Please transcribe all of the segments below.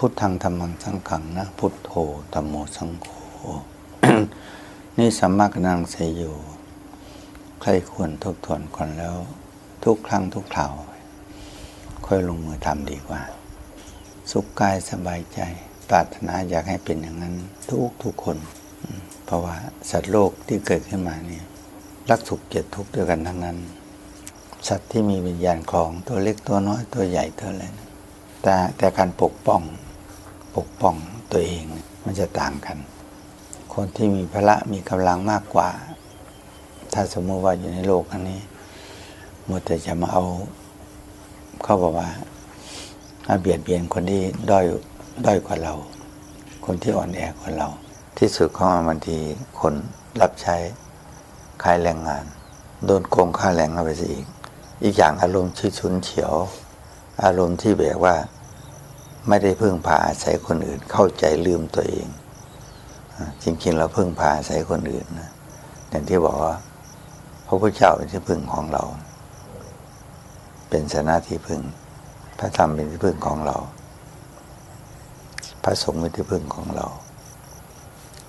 พุทธังธรรมังสังขังนะ พุทโธธรรมโมสังโฆนี่สัมมากนังเสยโยใครควรทบทวนก่อนแล้ว ทุกครั้งทุกคราว ค่อยลงมือทำดีกว่า สุขกายสบายใจ ปรารถนาอยากให้เป็นอย่างนั้น ทุกทุกคน เพราะว่าสัตว์โลกที่เกิดขึ้นมาเนี่ยรักสุขเกลียดทุกข์ด้วยกันทั้งนั้น สัตว์ที่มีวิญญาณคลองตัวเล็กตัวน้อยตัวใหญ่ตัวอะไรแต่แต่การปกป้อง ปกป้องตัวเองมันจะต่างกัน คนที่มีพละมีกำลังมากกว่า ถ้าสมมติว่าอยู่ในโลกอันนี้มัวแต่จะมาเอาเขาบอกว่าเบียดเบียนคนที่ด้อยด้อยกว่าเรา คนที่อ่อนแอกว่าเรา ที่สุดของมันบางทีคนรับใช้ขายแรงงาน โดนโกงค่าแรงเข้าไปซะอีก อีกอย่างอารมณ์ที่ชุนเฉียว อารมณ์ที่แบบว่า ไม่ได้พึ่งพาอาศัยคนอื่น เข้าใจลืมตัวเอง จริงๆเราพึ่งพาอาศัยคนอื่นนะอย่างที่บอกว่าพระพุทธเจ้าเป็นที่พึ่งของเรา เป็นสนาที่พึ่ง พระธรรมเป็นที่พึ่งของเรา พระสงฆ์เป็นที่พึ่งของเรา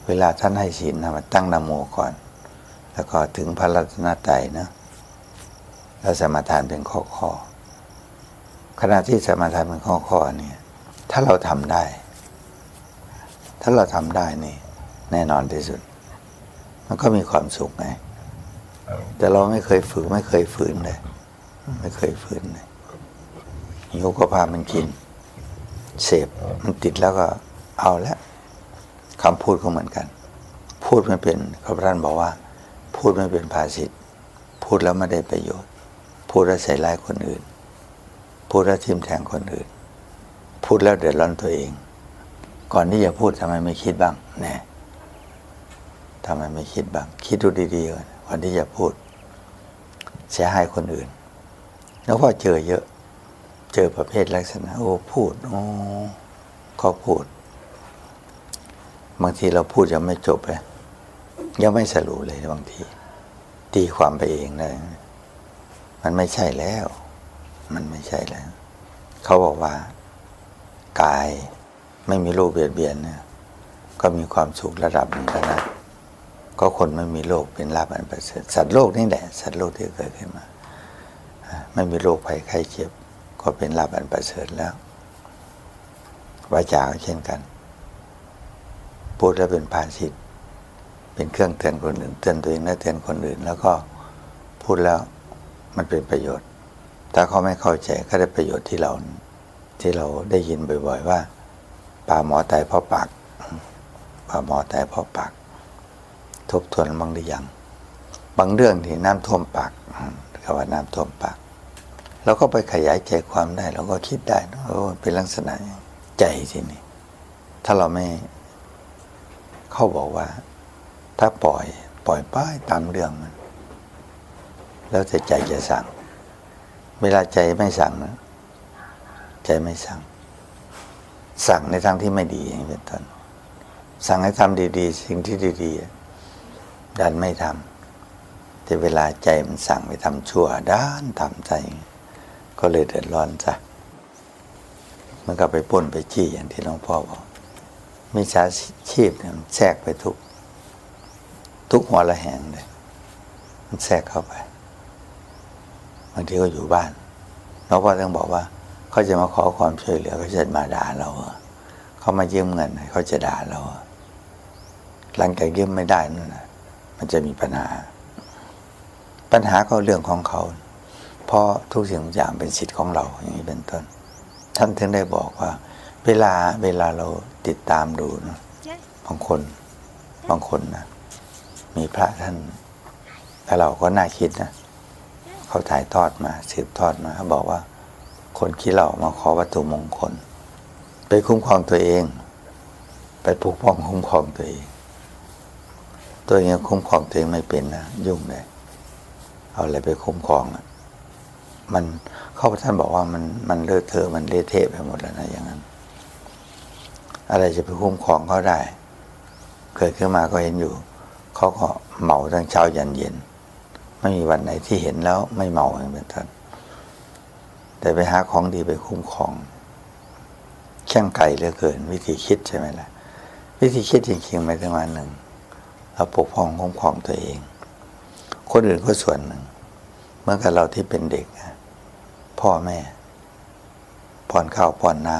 เวลาท่านให้ศีลนะมันตั้งนะโมก่อน แล้วก็ถึงพระรัตนตรัยนะแล้วสมาทานเป็นข้อข้อขณะที่สมาทานเป็นข้อข้อเนี่ย ถ้าเราทำได้ ถ้าเราทำได้นี่ แน่นอนที่สุด มันก็มีความสุขไง แต่เราไม่เคยฝึกไม่เคยฝืนเลย ไม่เคยฝืนเลยหิวก็พามันกิน เสพมันติดแล้วก็เอาละคำพูดก็เหมือนกัน พูดไม่เป็นพระพุทธานบอกว่า พูดไม่เป็นภาษิตพูดแล้วไม่ได้ประโยชน์ พูดแล้วใส่ร้ายคนอื่น พูดแล้วทิมแทงคนอื่น พูดแล้วเดือดร้อนตัวเอง ก่อนที่จะพูดทำไมไม่คิดบ้างแน่ทำไมไม่คิดบ้าง คิดดูดีๆก่อนก่อนที่จะพูด เสียหายคนอื่น แล้วพอเจอเยอะ เจอประเภทลักษณะ โอ้พูดโอ้เขาพูด บางทีเราพูดยังไม่จบเลยยังไม่สรุปเลยบางทีตีความไปเองเลยมันไม่ใช่แล้ว มันไม่ใช่แล้ว เขาบอกว่า กาย ไม่มีโรคเบียดเบียนเนี่ยก็มีความสุขระดับหนึ่งแล้วนะก็คนไม่มีโรคเป็นลาภอันประเสริฐสัตว์โลกนี่แหละสัตว์โลกที่เกิดขึ้นมา ไม่มีโรคภัยไข้เจ็บ ก็เป็นลาภอันประเสริฐแล้ววาจาก็เช่นกันพูดแล้วเป็นภาษิตเป็นเครื่องเตือนคนอื่นเตือนตัวเองและเตือนคนอื่น แล้วก็พูดแล้วมันเป็นประโยชน์ ถ้าเขาไม่เข้าใจก็ได้ประโยชน์ที่เรา ที่เราได้ยินบ่อย ๆ ว่าปลาหมอตายเพราะปากปลาหมอตายเพราะปาก ทบทวนบ้างหรือยังบางเรื่องที่น้ำท่วมปากคำว่าน้ำท่วมปากเราก็ไปขยายใจความได้เราก็คิดได้นะโอ้เป็นลักษณะอย่าใจที่นี่ถ้าเราไม่เขาบอกว่า ถ้าปล่อยปล่อยป้ายตามเรื่องมัน แล้วแต่ใจจะสั่ง เวลาใจไม่สั่งนะ ใจไม่สั่ง สั่งในทางที่ไม่ดีอย่างเป็นต้นสั่งให้ทำดี ๆ สิ่งที่ดีๆดันไม่ทำแต่เวลาใจมันสั่งไปทำชั่วด้านทำใจ ก็เลยเดือดร้อนจ้ะมันก็ไปปล้นไปจี้อย่างที่หลวงพ่อบอกมิจฉาชีพเนี่ยมันแทรกไปทุก ทุกหัวละแหงเลยมันแทรกเข้าไปบางทีก็อยู่บ้านหลวงพ่อต้องบอกว่า เขาจะมาขอความช่วยเหลือเขาจะมาด่าเราเขามายืมเงินเขาจะด่าเราหรอหลังจากยืมไม่ได้นั่นนะมันจะมีปัญหา ปัญหาก็เรื่องของเขา เพราะทุกสิ่งทุกอย่างเป็นสิทธิ์ของเราอย่างนี้เป็นต้น ท่านถึงได้บอกว่า เวลาเวลาเราติดตามดูนะบางคนบางคนนะมีพระท่านแต่เราก็น่าคิดนะ เขาถ่ายทอดมาสืบทอดมาเขาบอกว่า คนขี้เหล่ามาขอวัตถุมงคล ไปคุ้มครองตัวเอง ไปปกป้องคุ้มครองตัวเอง ตัวเองคุ้มครองตัวเองไม่เป็นนะยุ่งเลยเอาอะไรไปคุ้มครองอะมันเขาท่านบอกว่ามันมันเลอะเทอะมันเละเทะไปหมดแล้วนะอย่างนั้น อะไรจะไปคุ้มครองเขาได้ เกิดขึ้นมาก็เห็นอยู่เขาก็เหมาทั้งเช้ายันเย็น ไม่มีวันไหนที่เห็นแล้วไม่เมาอย่างเป็นต้น แต่ไปหาของดีไปคุ้มครองแข่งไกลเหลือเกิน วิธีคิดใช่ไหมล่ะ วิธีคิดจริงๆหมายถึงว่าหนึ่งเราปกป้องคุ้มครองตัวเอง คนอื่นก็ส่วนหนึ่งเมื่อกับเราที่เป็นเด็กพ่อแม่ป้อนข้าวป้อนน้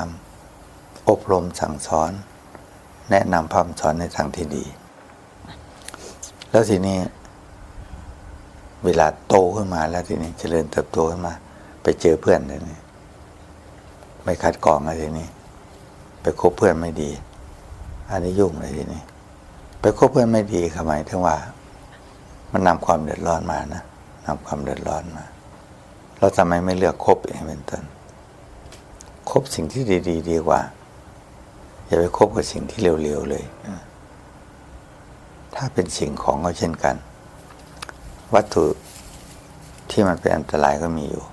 ำอบรมสั่งสอน แนะนำพร่ำสอนในทางที่ดี แล้วทีนี้ เวลาโตขึ้นมาแล้วทีนี้เจริญเติบโตขึ้นมา ไปเจอเพื่อนทีนี้ไม่คัดกรองอะไรทีนี้ ไปคบเพื่อนไม่ดี อันนี้ยุ่งเลยทีนี้ ไปคบเพื่อนไม่ดีทำไมถึงว่า มันนำความเดือดร้อนมานะนำความเดือดร้อนมา เราทำไมไม่เลือกคบเองเป็นต้นคบสิ่งที่ดี ๆ ดีกว่า อย่าไปคบกับสิ่งที่เร็วๆเลยถ้าเป็นสิ่งของก็เช่นกัน วัตถุที่มันเป็นอันตรายก็มีอยู่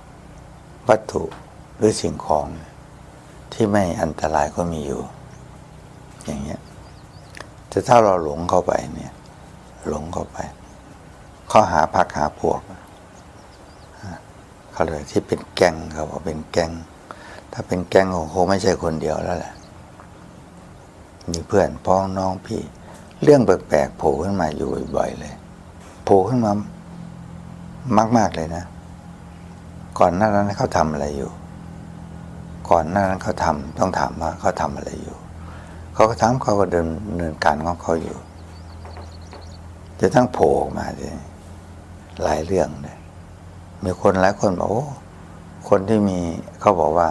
วัตถุหรือสิ่งของที่ไม่อันตรายก็มีอยู่ อย่างเงี้ยแต่ถ้าเราหลงเข้าไปเนี่ย หลงเข้าไป ข้อหาพักหาพวกเขาเลยที่เป็นแก๊งเขาบอกเป็นแก๊งถ้าเป็นแก๊งคงไม่ใช่คนเดียวแล้วแหละมีเพื่อนพ้องน้องพี่ เรื่องแปลกๆโผล่ขึ้นมาอยู่บ่อยๆเลย โผล่ขึ้นมามาก ๆเลยนะ ก่อนหน้านั้นเขาทำอะไรอยู่ ก่อนหน้านั้นเขาทำต้องถามว่าเขาทำอะไรอยู่เขาก็ทำเขาก็เดินเนินการของเขาอยู่ จะทั้งโผล่ออกมาเลยหลายเรื่องเลยมีคนหลายคนบอกโอ้คนที่มีเขาบอกว่า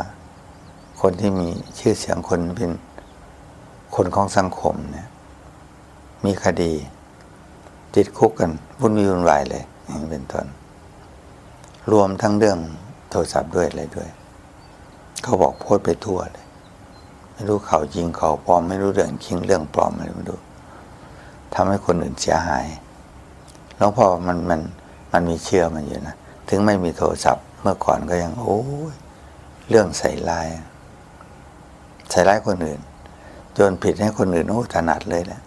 คนที่มีชื่อเสียงคนเป็นคนของสังคมเนี่ย มีคดี ติดคุกกันวุ่นวีวุ่นวายเลยอย่างเป็นต้น รวมทั้งเรื่องโทรศัพท์ด้วยอะไรด้วย เขาบอกโพสไปทั่วเลย ไม่รู้เขาจริงเขาปลอม ไม่รู้เรื่องจริงเรื่องปลอมอะไรไม่รู้ทำให้คนอื่นเสียหายหลวงพ่อมันมันมันมีเชื่อมันอยู่นะ ถึงไม่มีโทรศัพท์เมื่อก่อนก็ยัง โอ้ยเรื่องใส่ลาย ใส่ร้ายคนอื่นโยนผิดให้คนอื่นโอ้ถนัดเลยแหละ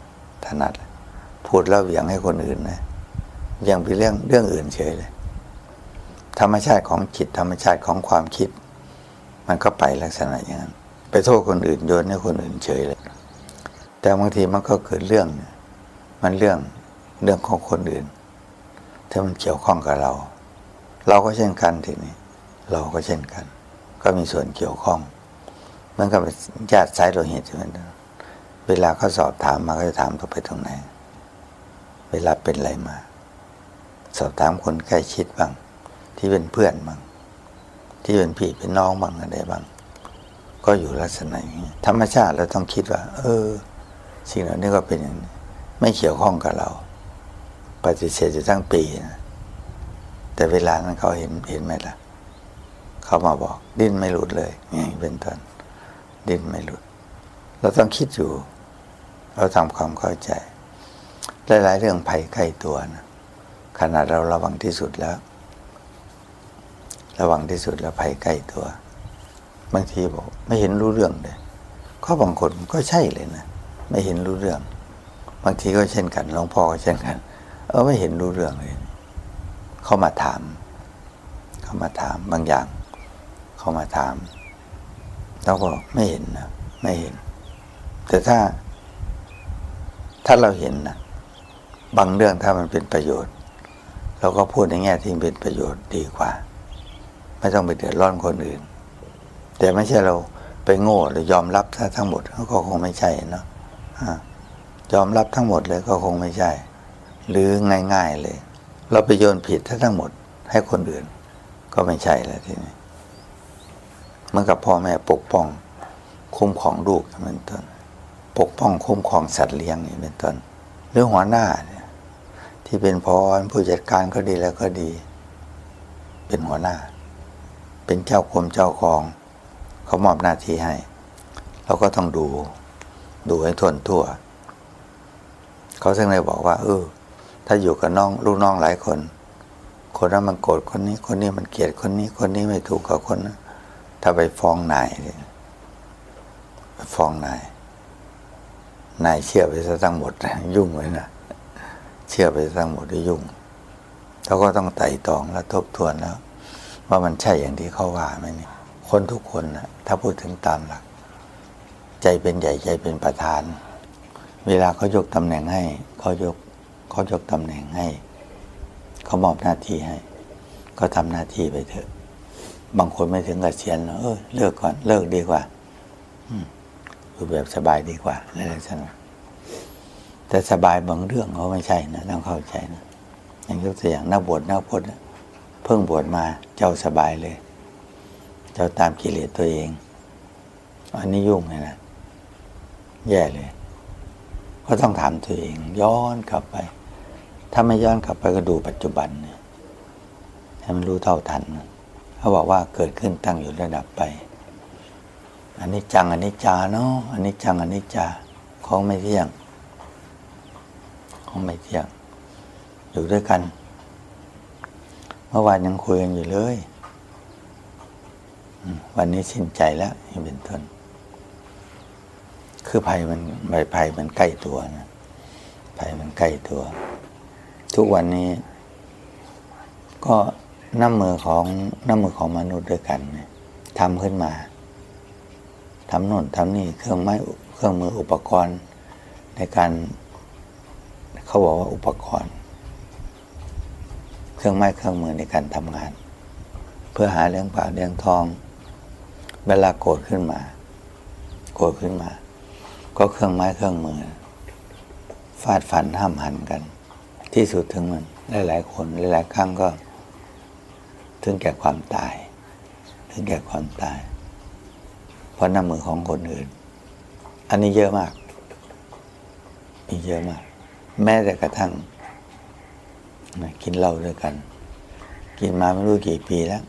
ถนัด พูดแล้วเหวี่ยงให้คนอื่นนะยังเป็นเรื่องเรื่องอื่นเฉยเลย ธรรมชาติของจิตธรรมชาติของความคิด มันก็ไปลักษณะอย่างนั้น ไปโทษคนอื่นโยนให้คนอื่นเฉยเลย แต่บางทีมันก็เกิดเรื่อง มันเรื่องเรื่องของคนอื่น ถ้ามันเกี่ยวข้องกับเรา เราก็เช่นกันทีนี้ เราก็เช่นกัน ก็มีส่วนเกี่ยวข้องมันก็เป็นญาติสายโลหิตใช่ไหมเวลาเขาสอบถามมาเขาจะถามตัวไปตรงไหน เวลาเป็นอะไรมา สอบถามคนใกล้ชิดบ้าง ที่เป็นเพื่อนบ้างที่เป็นพี่เป็นน้องบ้างอะไรบ้างก็อยู่ลักษณะอย่างนี้ธรรมชาติเราต้องคิดว่า เออ สิ่งเหล่านี้ก็เป็นอย่างนี้ไม่เกี่ยวข้องกับเรา ปฏิเสธจะทั้งปีนะแต่เวลานั้นเขาเห็นเห็นไหมล่ะ เขามาบอก ดิ้นไม่หลุดเลยอย่างนี้เป็นต้นดิ้นไม่หลุด เราต้องคิดอยู่ เราทำความเข้าใจหลายๆเรื่องภัยใกล้ตัวนะขนาดเราระวังที่สุดแล้ว ระวังที่สุดแล้วภัยใกล้ตัว บางทีบอกไม่เห็นรู้เรื่องเลยก็บางคนก็ใช่เลยนะ ไม่เห็นรู้เรื่อง บางทีก็เช่นกันหลวงพ่อก็เช่นกัน เออไม่เห็นรู้เรื่องเลย เขามาถาม เขามาถามบางอย่าง เขามาถามเราก็ไม่เห็นนะไม่เห็น แต่ถ้า ถ้าเราเห็นนะบางเรื่องถ้ามันเป็นประโยชน์ เราก็พูดในแง่ที่เป็นประโยชน์ดีกว่า ไม่ต้องไปเดือดร้อนคนอื่น แต่ไม่ใช่เราไปโง่หรือยอมรับทั้งหมดก็คงไม่ใช่เนาะอ่ายอมรับทั้งหมดเลยก็คงไม่ใช่ หรือง่ายๆเลย เราไปโยนผิดทั้งหมดให้คนอื่น ก็ไม่ใช่แล้วทีนี้เหมื่อนกับพ่อแม่ปกป้อง คุ้มของลูกเป็นต้นปกป้องคุ้มครองสัตว์เลี้ยงนี่เป็นต้นหรือหัวหน้าเนี่ยที่เป็นพอผู้จัดการก็ดีแล้วก็ดี เป็นหัวหน้า เป็นเจ้ากรมเจ้าของ เขามอบหน้าที่ให้ เราก็ต้องดู ดูให้ทวนทั่ว เขาถึงเลยบอกว่า เออ ถ้าอยู่กับน้องลูกน้องหลายคน คนนั้นมันโกรธคนนี้ คนนี้มันเกลียดคนนี้ คนนี้ไม่ถูกกับคนนั้นถ้าไปฟ้องนายไปฟ้องนายนายเชื่อไปซะทั้งหมดยุ่งเลยนะเชื่อไปซะทั้งหมดได้ยุ่งเขาก็ต้องไต่ตองและทบทวนแล้ว ว่ามันใช่อย่างที่เขาว่าไหมเนี่ยคนทุกคนนะถ้าพูดถึงตามหลัก ใจเป็นใหญ่ใจเป็นประธาน เวลาเขายกตำแหน่งให้เขายกเขายกตำแหน่งให้เขามอบหน้าที่ให้ ก็ทำหน้าที่ไปเถอะ บางคนไม่ถึงกับเสียนเออเลิกก่อนเลิกดีกว่าอืมอยู่แบบสบายดีกว่าอะไรลักษณะแต่สบายบางเรื่องเขาไม่ใช่นะต้องเข้าใจนะอย่างยกตัวอย่างนักบวชนักพจน์ เพิ่งบวชมาเจ้าสบายเลย เจ้าตามกิเลสตัวเอง อันนี้ยุ่งเลยนะ แย่เลย ก็ต้องถามตัวเอง ย้อนกลับไป ถ้าไม่ย้อนกลับไปก็ดูปัจจุบันเนี่ยให้มันรู้เท่าทัน เขาบอกว่าเกิดขึ้นตั้งอยู่ระดับไป อันนี้จังอันนี้จาเนาะอันนี้จังอันนี้จาของไม่เที่ยง ของไม่เที่ยง อยู่ด้วยกัน เมื่อวานยังคุยกันอยู่เลย วันนี้สิ้นใจแล้วนี่เป็นต้นคือภัยมันใบภัยมันใกล้ตัวนะภัยมันใกล้ตัว ทุกวันนี้ ก็น้ำมือของน้ำมือของมนุษย์ด้วยกันทำขึ้นมาทำโน่นทำนี่เครื่องไม้เครื่องมืออุปกรณ์ในการเขาบอกว่าอุปกรณ์ เครื่องไม้เครื่องมือในการทำงาน เพื่อหาเลี้ยงปากเลี้ยงทอง เวลาโกรธขึ้นมา โกรธขึ้นมา ก็เครื่องไม้เครื่องมือ ฟาดฟันห้ามหันกัน ที่สุดถึงมันหลายๆคนหลายๆครั้งก็ ถึงแก่ความตาย ถึงแก่ความตาย เพราะน้ำมือของคนอื่น อันนี้เยอะมากมีเยอะมาก แม้แต่กระทั่ง นะกินเหล้าด้วยกัน กินมาไม่รู้กี่ปีแล้ว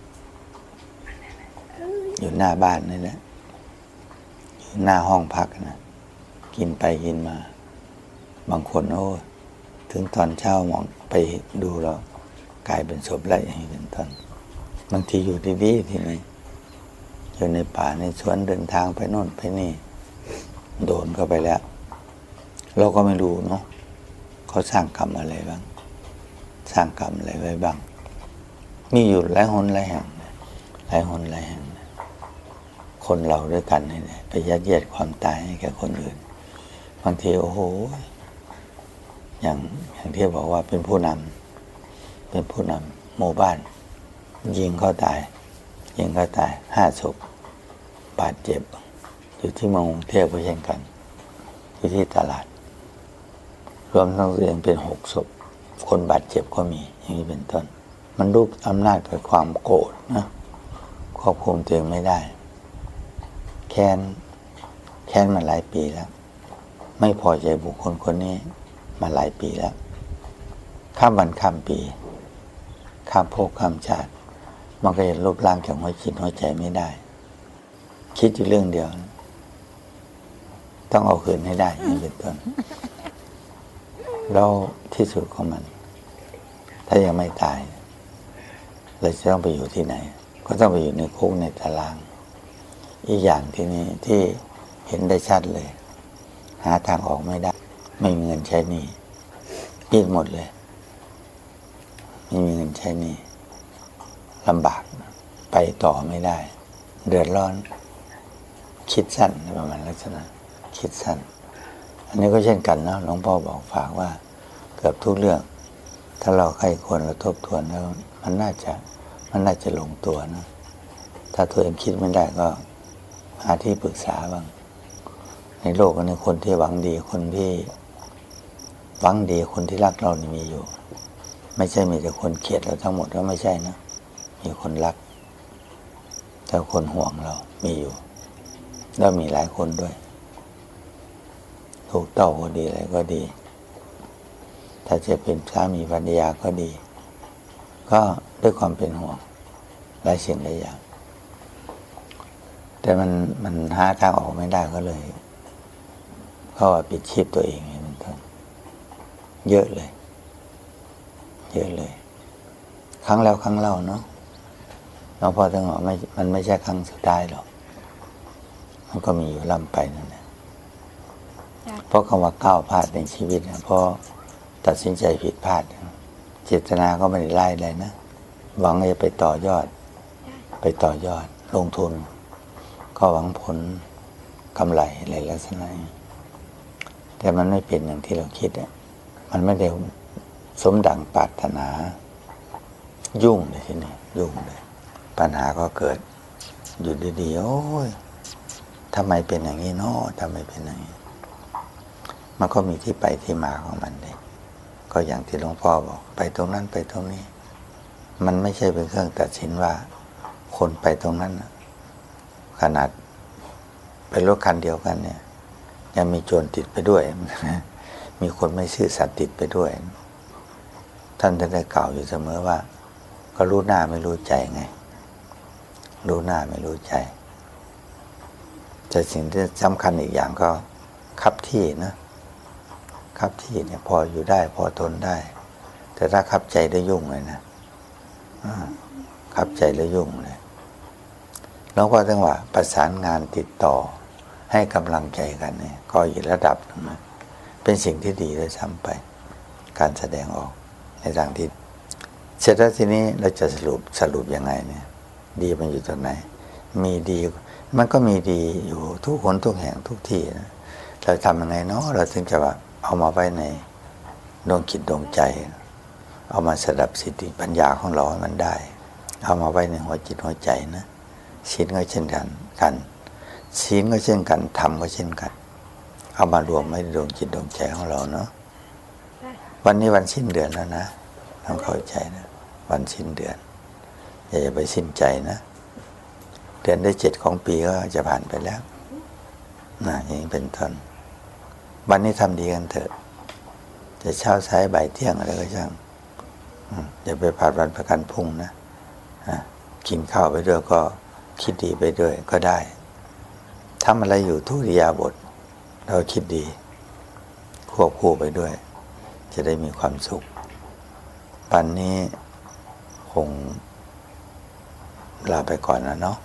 อยู่หน้าบ้านนี่แหละอยู่หน้าห้องพักนะกินไปกินมา บางคนโอ้ถึงตอนเช้ามองไปดูแล้วกลายเป็นศพแล้วอย่างนี้เป็นต้นบางทีอยู่ดีๆที่นี่อยู่ในป่าในสวนเดินทางไปโน่นไปนี่ โดนเข้าไปแล้ว เราก็ไม่รู้เนาะเขาสร้างกรรมอะไรบ้าง สร้างกรรมอะไรไว้บ้าง มีอยู่หลายหนหลายแห่งหลายหนหลายแห่งคนเราด้วยกันนี่แหละไปยัดเยียดความตายให้แก่คนอื่นบางทีโอ้โห อย่างอย่างที่บอกว่าเป็นผู้นำเป็นผู้นำหมู่บ้าน ยิงเขาตาย ยิงเขาตายห้าศพบาดเจ็บ อยู่ที่เมืองเทพก็เช่นกัน อยู่ที่ตลาด รวมทั้งเรียนเป็นหกศพ คนบาดเจ็บก็มีอย่างนี้เป็นต้น มันรูปอำนาจกับความโกรธนะควบคุมตัวเองไม่ได้ แค้นแค้นมาหลายปีแล้ว ไม่พอใจบุคคลคนนี้มาหลายปีแล้วข้ามวันข้ามปีข้ามภพข้ามชาติ มันก็ยังลบล้างจากหัวจิตหัวใจไม่ได้ คิดอยู่เรื่องเดียว ต้องเอาคืนให้ได้อย่างนี้เป็นต้น แล้วที่สุดของมัน ถ้ายังไม่ตายเราจะต้องไปอยู่ที่ไหน ก็ต้องไปอยู่ในคุกในตาราง อีกอย่างที่นี้ที่เห็นได้ชัดเลย หาทางออกไม่ได้ ไม่มีเงินใช้หนี้ปิดหมดเลย ไม่มีเงินใช้หนี้ลำบากไปต่อไม่ได้ เดือดร้อน คิดสั้นประมาณลักษณะ คิดสั้น อันนี้ก็เช่นกันนะหลวงพ่อบอกฝากว่าเกือบทุกเรื่อง ถ้าเราใครควรเราทบทวนแล้ว มันน่าจะมันน่าจะลงตัวนะ ถ้าตัวเองคิดไม่ได้ก็ หาที่ปรึกษาบ้าง ในโลกนี้คนที่หวังดีคนที่หวังดีคนที่รักเรานี่มีอยู่ ไม่ใช่มีแต่คนเกลียดเราทั้งหมดก็ไม่ใช่นะ มีคนรักแต่คนห่วงเรามีอยู่ แล้วมีหลายคนด้วย ถูกเต้าก็ดีอะไรก็ดี ถ้าจะเป็นสามีภรรยาก็ดี ก็ด้วยความเป็นห่วงหลายสิ่งหลายอย่าง แต่มันมันหาทางออกไม่ได้ก็เลย เขาว่าปิดชีพตัวเององเป็นต้นเยอะเลย เยอะเลย ครั้งแล้วครั้งเล่าเนาะหลวงพ่อถึงบอกไม่มันไม่ใช่ครั้งสุดท้ายหรอก มันก็มีอยู่ล่ำไปนั่นแหละ เพราะคำว่าก้าวพลาดในชีวิตนะเพราะตัดสินใจผิดพลาด เจตนาก็ไม่ได้ไล่เลยนะ หวังจะไปต่อยอด ไปต่อยอด ลงทุน ก็หวังผลกำไรอะไรลักษณะนี้แต่มันไม่เป็นอย่างที่เราคิดอะมันไม่ได้สมดังปรารถนา ยุ่งเลยทีนี้ยุ่งเลย ปัญหาก็เกิด อยู่ดีๆโอ้ยทำไมเป็นอย่างนี้เนาะทำไมเป็นอย่างนี้ มันก็มีที่ไปที่มาของมันเลยก็อย่างที่หลวงพ่อบอก ไปตรงนั้นไปตรงนี้ มันไม่ใช่เป็นเครื่องตัดสินว่า คนไปตรงนั้น ขนาดไปรถคันเดียวกันเนี่ย ยังมีโจรติดไปด้วย มีคนไม่ซื่อสัตย์ติดไปด้วย ท่านจะได้กล่าวอยู่เสมอว่า ก็รู้หน้าไม่รู้ใจไง รู้หน้าไม่รู้ใจแต่สิ่งที่สำคัญอีกอย่างก็คับที่นะ คับที่เนี่ยพออยู่ได้พอทนได้ แต่ถ้าคับใจได้ยุ่งเลยนะคับใจแล้วยุ่งเลยหลวงพ่อจังหวะประสานงานติดต่อให้กำลังใจกันเนี่ยก็อีกระดับนึงนะเป็นสิ่งที่ดีด้วยซ้ำไป การแสดงออกในทางที่เสร็จแล้วทีนี้เราจะสรุปสรุปยังไงเนี่ย ดีมันอยู่ตรงไหน มีดีมันก็มีดีอยู่ทุกคนทุกแห่งทุกที่นะเราทำยังไงเนาะเราถึงจะว่า เอามาไว้ในดวงจิตดวงใจ เอามาสดับสติปัญญาของเราให้มันได้ เอามาไว้ในหัวจิตหัวใจนะศีลก็เช่นกันกันศีลก็เช่นกันธรรมก็เช่นกัน เอามารวมไว้ในดวงจิตดวงใจของเราเนาะวันนี้วันสิ้นเดือนแล้วนะต้องเข้าใจนะ วันสิ้นเดือนอย่าไปสิ้นใจนะ เดือนได้เจ็ดของปีก็จะผ่านไปแล้วนะอย่างนี้เป็นต้น วันนี้ทำดีกันเถอะ จะเช้าสายบ่ายเที่ยงอะไรก็ช่างอย่าไปผ่านวันประกันพุ่งนะอะกินข้าวไปด้วยก็คิดดีไปด้วยก็ได้ทำอะไรอยู่ทุติยาบท เราคิดดี ควบคู่ไปด้วย จะได้มีความสุข ปันนี้คงลาไปก่อนนะเนาะ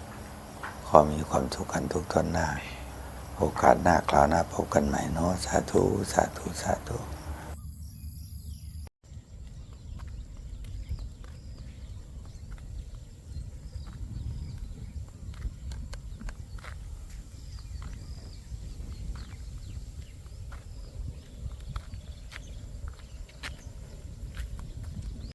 ขอมีความสุขกันทุกทนหน้า โอกาสหน้าคราวหน้าพบกันใหม่เนาะสาธุ สาธุ สาธุ